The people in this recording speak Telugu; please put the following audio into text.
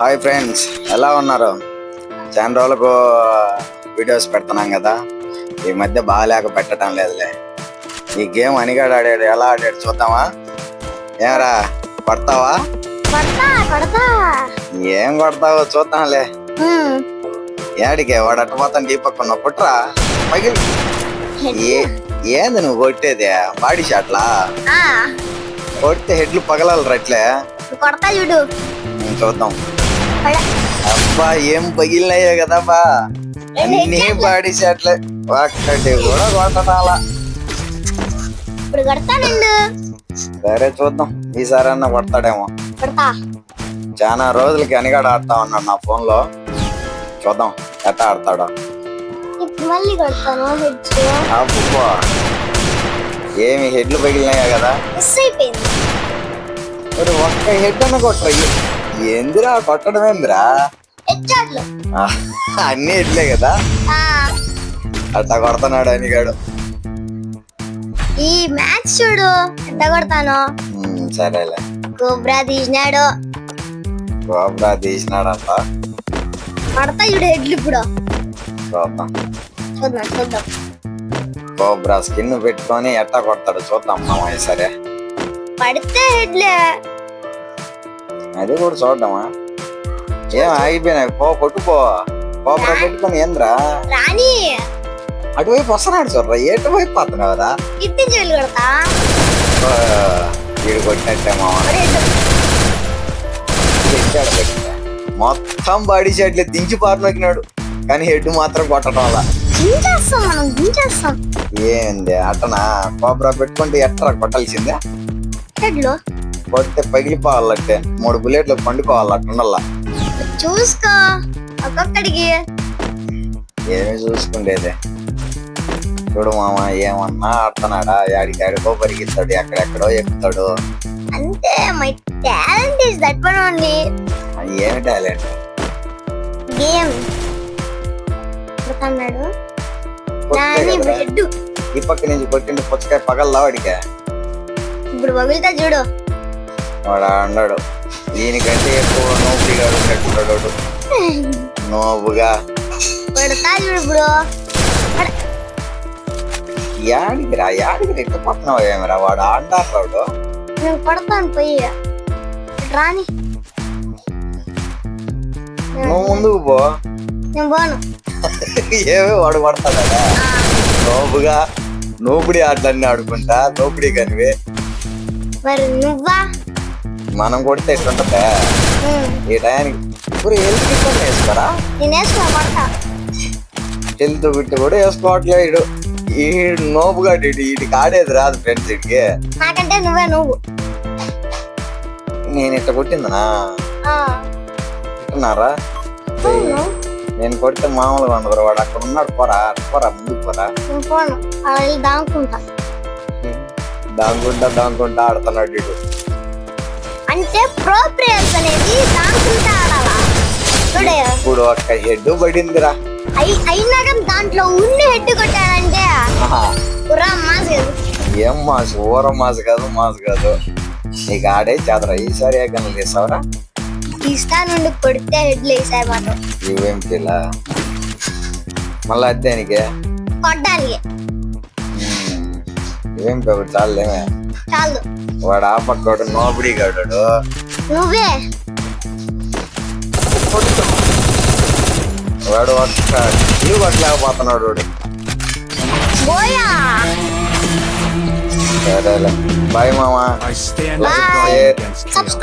హాయ్ ఫ్రెండ్స్ ఎలా ఉన్నారు? చాలా రోజులకు వీడియోస్ పెడుతున్నాం కదా. ఈ మధ్య బాగాలేక పెట్టడం లేదులే. ఈ గేమ్ అనిగాడు ఆడాడు. ఎలా ఆడాడు చూద్దామా? కొడతావా? కొడతా కొడతా. ఏం కొడతావో చూద్దాంలే. ఏడికే వాడు అట్ట మొత్తం డీ పక్కన కుట్రా పగిలి. ఏంది నువ్వు కొట్టేది? బాడీ షాట్లా? కొడితే హెడ్లు పగలాలి రట్లే కొడతా చూడు. చూద్దాం. అబ్బా ఏం పగిలినాయే కదా బా అన్ని బాడీ షాట్లే ఒక్కటి కూడా కొట్టడాలా ఇప్పుడు కొడతా నిన్ను. సరే చూద్దాం. ఈసారన్నా కొడతాడేమో. కొడతా. చాలా రోజులకి అనిగాడు ఆడుతా ఉన్నాడు నా ఫోన్లో చూద్దాం ఎట్ట ఆడతాడో. మళ్ళీ కొడతాను అబ్బో ఏమి హెడ్లు పగిలినాయా కదా. మిస్ అయిపోయింది. మరి ఒక్క హెడ్ అన్న కొట్టరా? ఎందురా కొట్టడం ఏందిరా? అన్ని హెడ్లే కదా? అట్టా కొడుతున్నాడు అనిగాడు. ఈ మ్యాచ్ చూడు ఎంత కొడతాను. సరేలే. కోబ్రా తీసినాడు. కోబ్రా తీసినాడంట. కొడతా చూడు హెడ్లు ఇప్పుడు. చూద్దాం చూద్దాం చూద్దాం. కోబ్రా స్కిన్ పెట్టుకొని ఎట్టా కొడతాడు చూద్దాం మామయ్య సరే. పడితే హెడ్లే. అది కూడా చూద్దామా ఏం ఆగిపోయినాయి పో కొట్టుపో కోబ్రా పెట్టుకొని ఏంద్రా? రాని అటువైపు వస్తున్నాడు చూడరా ఎటువైపు పోతున్నావురా ఇట్టి చెవులు కొడతా. వీడు కొట్టినట్టే మామ. ఒరే హెడ్. ఎక్కడ పెట్టా మొత్తం బాడీ షాట్లు దించి పారినొక్కినాడు కానీ హెడ్ మాత్రం కొట్టడం వల్ల. దించేస్తాం మనం దించేస్తాం. ఏంది అట్టనా? కోబ్రా పెట్టుకుంటే ఎట్టరా కొట్టాల్సిందే? హెడ్లు. కొడితే పగిలిపోవాలంటే మూడు బుల్లెట్లు పండుకోవాలి అట్టుండల్లా చూసుకో. ఒక్కొక్కడికి. ఏమి చూసుకుండేది. చూడు మామ ఏమన్నా ఆడుతున్నాడా? యాడికి ఆడికో పరిగెత్తాడు ఎక్కడెక్కడో ఎక్కుతాడు. అంతే my talent is that one only ఏమి టాలెంట్ గేమ్ అన్నాడు నాని బ్రెడ్. ఈ పక్క నుంచి కొట్టింది పుచ్చకాయ పగల్లా వాడికే. ఇప్పుడు పగులుతా చూడు. వాడు అన్నాడు దీనికంటే ఎక్కువ నోబుగా ఉన్నట్టున్నాడు వాడు. నోబుగా కొడతా చూడు బ్రో. యాడికి రా యాడికి రెట్టు పక్కన ఏమిరా వాడు ఆడాడు నేను కొడతాను పోయి. రాని. నువ్వు ముందుకు పో. నేను పోను. ఏమి వాడు పడతాడా నోబుగా నోబుడి ఆటలన్నీ ఆడుకుంటా. నోబుడి కనివే. మరి నువ్వా? మనం కొడితే ఎట్లుంటుందా? ఈ టయానికి? ఇప్పుడు హెల్త్ కిట్ వేసుకోరా హెల్త్ బిట్టు కూడా వేసుకోవట్లేడు ఈ నోబుగా వీటికి ఆడేది రాదు ఫ్రెండ్స్ వీడికి. నాకంటే నువ్వే నువ్వు నేను ఇట్ట కొట్టిందనా? అవును. నేను కొడితే మామూలుగా ఉండదు వాడు. అక్కడ ఉన్నాడు. పోరా. పోరా ముందుకు పోరా. దాంకుంటా. దాంకుంటా దాంకుంటా ఆడుతున్నాడు వీడు. అంటే ప్రో ప్లేయర్స్ అనేది దాంకుంటా ఆడాలా? చూడే. ఇప్పుడు ఒక్క హెడ్ పడిందిరా. అయి- అయినా కానీ దాంట్లో ఉండి హెడ్ కొట్టాడంటే? ఆహా. పురా మాస్ కాదు. ఏం మాసు? ఊర మాసు కాదు మాసు కాదు. నీకు ఆడే చాదరా ఈసారి ఏ గనులు తీస్తా నుండి కొడితే హెడ్లు వేసాయి మాత్రం. ఇవేం పిల్ల? మళ్ళీ అద్దానికి? కొట్టడానికి. ఇవేం పేపర్? చాలేమే చాలు. వాడు ఆ పక్కోడు నోబడి గాడు నువ్వే. వాడు ఒక్క ఇల్లు కొట్టలేకపోతున్నాడు వాడు. బోయా సరేలే. బాయ్ మామా.